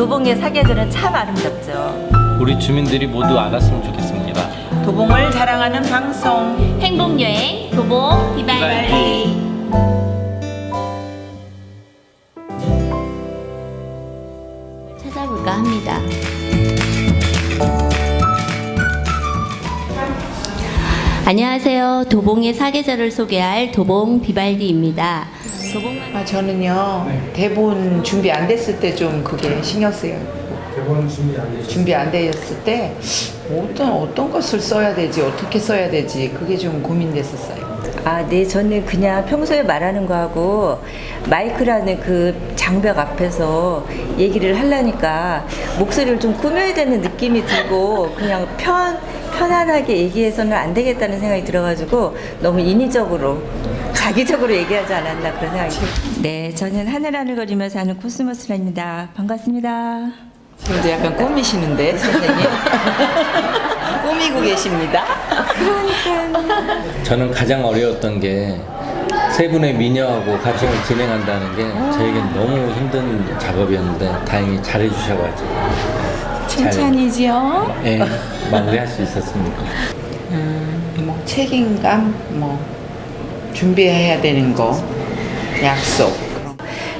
도봉의 사계절은 참 아름답죠. 우리 주민들이 모두 알았으면 좋겠습니다. 도봉을 자랑하는 방송 행복 여행 도봉 비발디 찾아볼까 합니다. 안녕하세요. 도봉의 사계절을 소개할 도봉 비발디입니다. 아, 저는요 대본 준비 안 됐을 때 좀 그게 신경 쓰여요. 대본 준비 안 되셨어요? 준비 안 됐을 때 어떤 어떤 것을 써야 되지 어떻게 써야 되지 그게 좀 고민됐었어요. 아, 네, 저는 그냥 평소에 말하는 거하고 마이크라는 그 장벽 앞에서 얘기를 하려니까 목소리를 좀 꾸며야 되는 느낌이 들고 그냥 편, 편안하게 얘기해서는 안 되겠다는 생각이 들어가지고 너무 인위적으로 자기적으로 얘기하지 않았나 그런 생각이 들어요. 네, 저는 하늘하늘 거리면서 사는 코스모스랍니다. 반갑습니다. 지금 이제 약간 꾸미시는데 선생님 꾸미고 계십니다 저는 가장 어려웠던 게 세 분의 미녀하고 같이 진행한다는 게 저에겐 너무 힘든 작업이었는데 다행히 잘해주셔가지고 칭찬이지요 예, 마무리할 수 있었습니다. 뭐 책임감 뭐 준비해야 되는 거 약속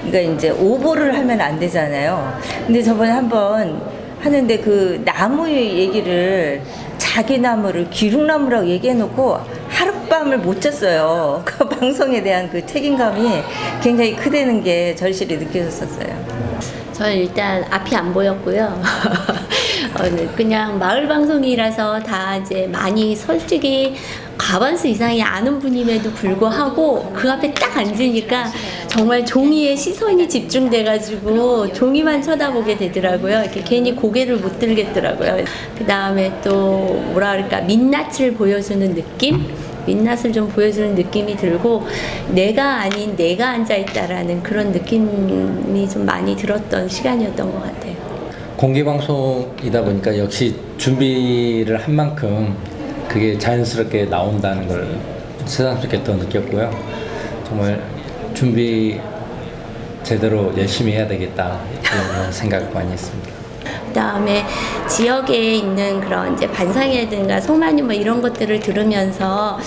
그러니까 이제 오보를 하면 안 되잖아요. 근데 저번에 한번 하는데 그 나무 얘기를 자기 나무를 기룩나무라고 얘기해놓고 하룻밤을 못 잤어요. 그 방송에 대한 그 책임감이 굉장히 크다는 게 절실히 느껴졌었어요. 저는 일단 앞이 안 보였고요. 어, 네, 그냥 마을 방송이라서 다 이제 많이 솔직히 과반수 이상이 아는 분임에도 불구하고 그 앞에 딱 앉으니까 정말 종이에 시선이 집중돼가지고 종이만 쳐다보게 되더라고요. 이렇게 괜히 고개를 못 들겠더라고요. 그 다음에 또 뭐라 그럴까 민낯을 보여주는 느낌? 민낯을 좀 보여주는 느낌이 들고 내가 아닌 내가 앉아 있다라는 그런 느낌이 좀 많이 들었던 시간이었던 것 같아요. 공개 방송이다 보니까 역시 준비를 한 만큼 그게 자연스럽게 나온다는 걸 새삼스럽게 더 느꼈고요. 정말 준비 제대로 열심히 해야 되겠다 이런 생각 많이 했습니다. 그다음에 지역에 있는 그런 이제 반상이라든가 소만이 뭐 이런 것들을 들으면서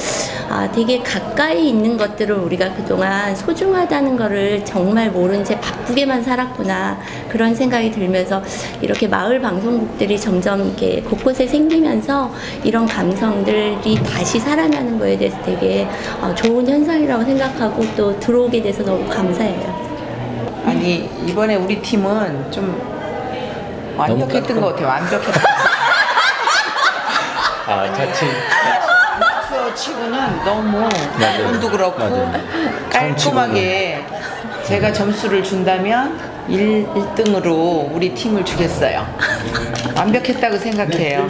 아 되게 가까이 있는 것들을 우리가 그동안 소중하다는 거를 정말 모른 채 바쁘게만 살았구나 그런 생각이 들면서 이렇게 마을 방송국들이 점점 이렇게 곳곳에 생기면서 이런 감성들이 다시 살아나는 거에 대해서 되게 어, 좋은 현상이라고 생각하고 또 들어오게 돼서 너무 감사해요. 아니 이번에 우리 팀은 좀 완벽했던. 것 같아요 완벽했다 아 자칫 표 치고는 너무 맞아요. 운도 그렇고 맞아요. 깔끔하게 제가 점수를 준다면 1, 1등으로 우리 팀을 주겠어요. 완벽했다고 생각해요.